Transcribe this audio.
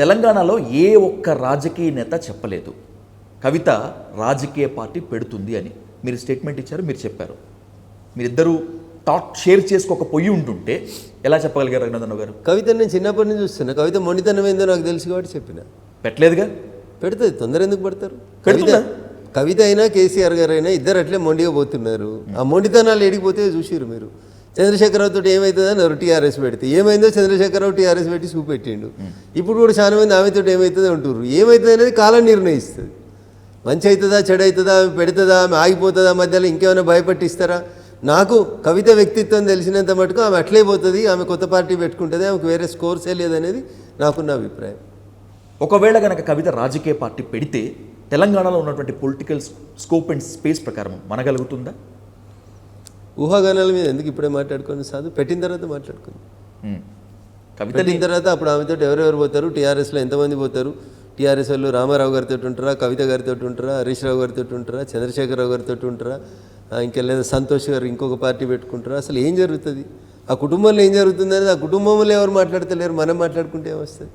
తెలంగాణలో ఏ ఒక్క రాజకీయ నేత చెప్పలేదు. కవిత రాజకీయ పార్టీ పెడుతుంది అని. మీరు స్టేట్మెంట్ ఇచ్చారు మీరు చెప్పారు. మీరిద్దరూ థాట్ షేర్ చేసుకోక పొయ్యి ఉంటుంటే ఎలా చెప్పగలిగారు రఘునందన్ గారు? కవిత నేను చిన్నప్పటి నుంచి చూస్తున్నా. కవిత మొండితనం ఏందో నాకు తెలుసు కాబట్టి చెప్పిన. పెట్టలేదుగా? పెడుతుంది. తొందర ఎందుకు పడతారు? కవిత? కవిత అయినా కేసీఆర్ గారు అయినా ఇద్దరు అట్లే మొండిగా పోతున్నారు. ఆ మొండితనాలు ఏడిపోతే చూసిరు మీరు. చంద్రశేఖరరావు తోటి ఏమవుతుందని టీఆర్ఎస్ పెడితే. ఏమైందో చంద్రశేఖరరావు టీఆర్ఎస్ పెట్టి చూపెట్టిండు. ఇప్పుడు కూడా చాలా మంది ఆమెతో ఏమవుతుందో అంటున్నారు ఏమవుతుంది అనేది కాలం నిర్ణయిస్తుంది. మంచి అవుతుందా చెడు అవుతుందా ఆమె పెడుతుందా ఆమె ఆగిపోతుందా మధ్యలో ఇంకేమైనా భయపట్టిస్తారా? నాకు కవిత వ్యక్తిత్వం తెలిసినంత మటుకు ఆమె అట్లే పోతుంది ఆమె కొత్త పార్టీ పెట్టుకుంటుంది ఆమెకు వేరే స్కోర్సే లేదనేది నాకున్న అభిప్రాయం. ఒకవేళ కనుక కవిత రాజకీయ పార్టీ పెడితే తెలంగాణలో ఉన్నటువంటి పొలిటికల్ స్కోప్ అండ్ స్పేస్ ప్రకారం మనగలుగుతుందా? ఊహాగానాల మీద ఎందుకు ఇప్పుడే మాట్లాడుకొని సాధు? పెట్టిన తర్వాత మాట్లాడుకుంది. పెట్టిన తర్వాత అప్పుడు ఆమెతో ఎవరెవరు పోతారు? టీఆర్ఎస్లో ఎంతమంది పోతారు? టీఆర్ఎస్ వాళ్ళు రామారావు గారితో ఉంటారా కవిత గారితో ఉంటారా హరీష్ రావు గారితో ఉంటారా చంద్రశేఖరరావు గారితో ఉంటారా ఇంకా లేదా సంతోష్ గారు ఇంకొక పార్టీ పెట్టుకుంటారా అసలు ఏం జరుగుతుంది? ఆ కుటుంబంలో ఏం జరుగుతుంది అనేది ఆ కుటుంబంలో ఎవరు మాట్లాడతలేరు? మనం మాట్లాడుకుంటే ఏమొస్తుంది?